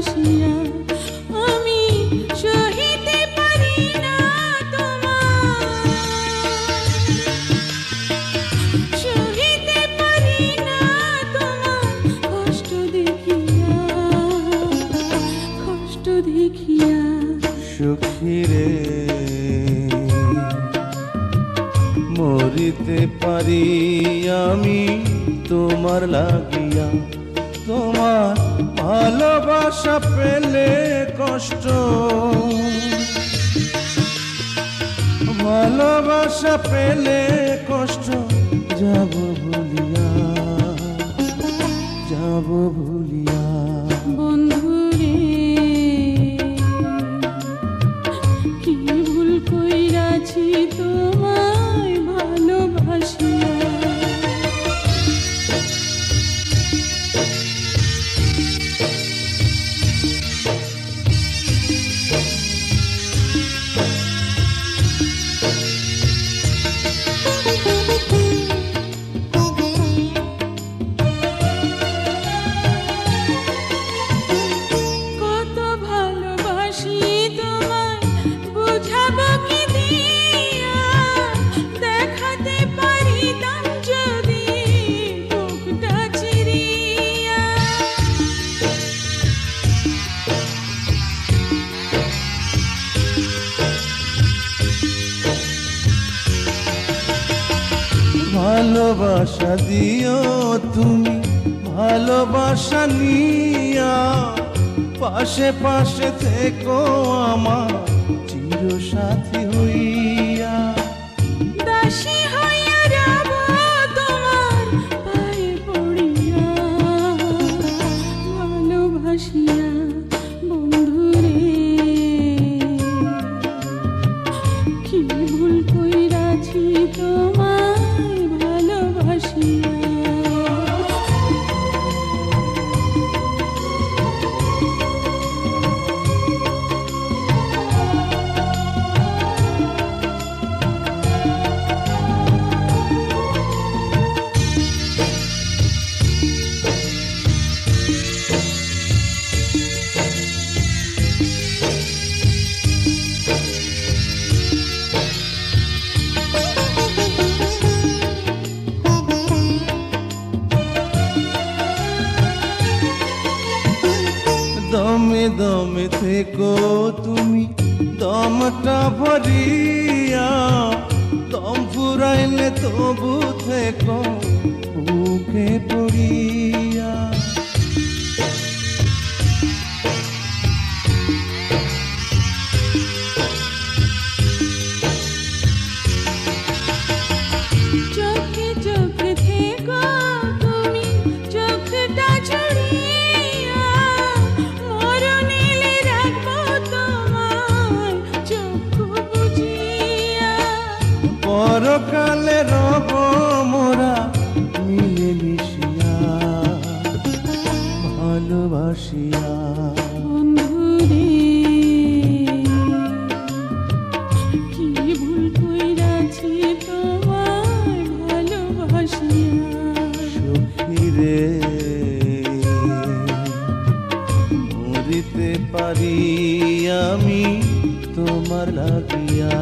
ভালোবাসিয়া আমি সহিতে পারি না তোমার সহিতে পারি না তোমার কষ্ট দেখিয়া পারি আমি তোমার লাগিয়া। তোমার ভালোবাসা পেলে কষ্ট। ভালোবাসা পেলে কষ্ট যাব ভুলিয়া যাব ভুলিয়া। ভালোবাসা দিও তুমি, ভালোবাসা নিয়া। পাশে পাশে থেকো আমার চির সাথী হইয়া। দাসী হইয়া রব তোমার পায়ে পড়িয়া। ভালোবাসিয়া বন্ধুরে, কি ভুল কইরাছি তোমায় দমে দমে থেকো তুমি দমটা ভরিয়া দম ফুরাইলে তবু থেকো বুকে পড়িয়া। পরকালে রব মোরা মিলে মিশিয়া ভালোবাসিয়া। পারি আমি তোমার লাগিয়া।